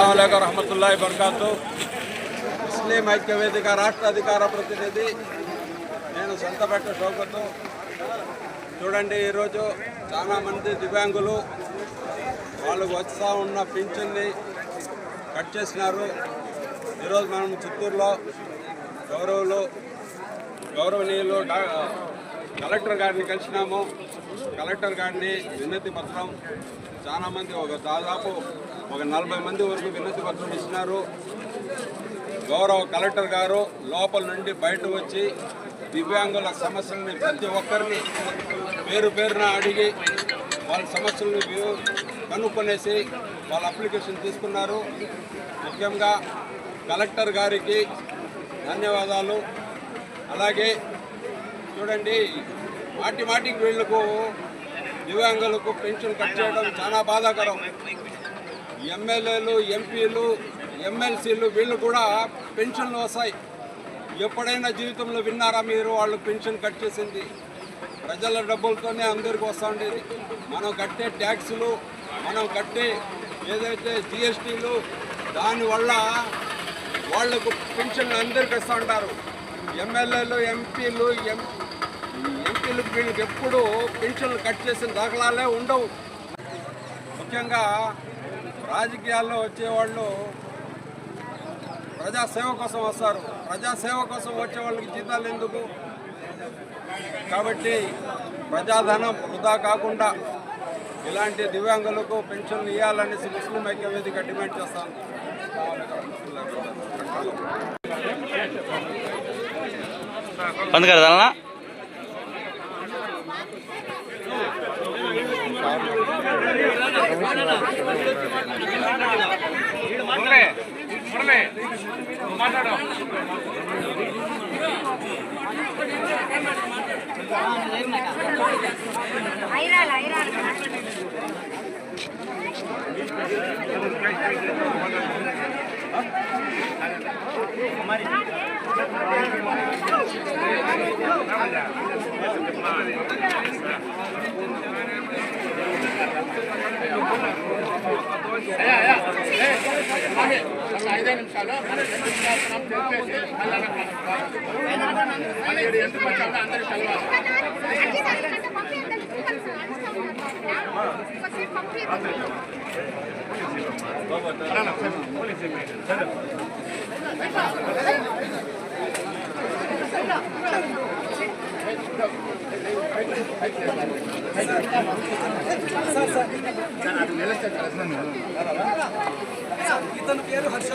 అలైకు రహమతుల్లాhi బర్కాతు ముస్లిం ఐక్య వేదిక రాష్ట్ర అధికార ప్రతినిధి నేను సొంతపట్ట షౌకతు చూడండి ఈరోజు చాలామంది దివ్యాంగులు వాళ్ళకు వస్తూ ఉన్న పింఛన్ని కట్ చేసినారు. ఈరోజు మనం చిత్తూరులో గౌరవులు గౌరవనీయులు డా కలెక్టర్ గారిని కలిసినాము. కలెక్టర్ గారిని వినతి పత్రం చాలామంది ఒక దాదాపు ఒక నలభై మంది వరకు వినతి పత్రం ఇచ్చినారు. గౌరవ కలెక్టర్ గారు లోపల నుండి బయట వచ్చి దివ్యాంగుల సమస్యల్ని ప్రతి ఒక్కరిని పేరు పేరున అడిగి వాళ్ళ సమస్యలను వి- కనుక్కొనేసి వాళ్ళ అప్లికేషన్ తీసుకున్నారు. ముఖ్యంగా కలెక్టర్ గారికి ధన్యవాదాలు. అలాగే చూడండి మాటి మాటికి వీళ్ళకు దివ్యాంగులకు పెన్షన్ కట్ చేయడం చాలా బాధాకరం. ఎమ్మెల్యేలు ఎంపీలు ఎమ్మెల్సీలు వీళ్ళు కూడా పెన్షన్లు వస్తాయి. ఎప్పుడైనా జీవితంలో విన్నారా మీరు వాళ్ళు పెన్షన్ కట్ చేసింది? ప్రజల డబ్బులతోనే అందరికి వస్తూ ఉండేది. మనం కట్టే ట్యాక్సులు మనం కట్టే ఏదైతే జిఎస్టీలు దానివల్ల వాళ్ళకు పెన్షన్లు అందరికి ఇస్తూ ఉంటారు. ఎమ్మెల్యేలు ఎంపీలు ఎం ఎంపీలకు వీళ్ళకి ఎప్పుడు పెన్షన్లు కట్ చేసిన దాఖలాలే ఉండవు. ముఖ్యంగా రాజకీయాల్లో వచ్చేవాళ్ళు ప్రజాసేవ కోసం వస్తారు. ప్రజాసేవ కోసం వచ్చే వాళ్ళకి జీతాలు ఎందుకు? కాబట్టి ప్రజాధనం వృధా కాకుండా ఇలాంటి దివ్యాంగులకు పెన్షన్లు ఇవ్వాలనేసి ముస్లిం ఐక్య వేదిక డిమాండ్ చేస్తాను. ಬಂದ್ಗಾರದಲ್ಲ ಐರಾಲ್ ಐರಾಲ್ ಕುಮಾರಿ ఐదే నిమిషాలు ಇದನ್ನು ಹರ್ಷ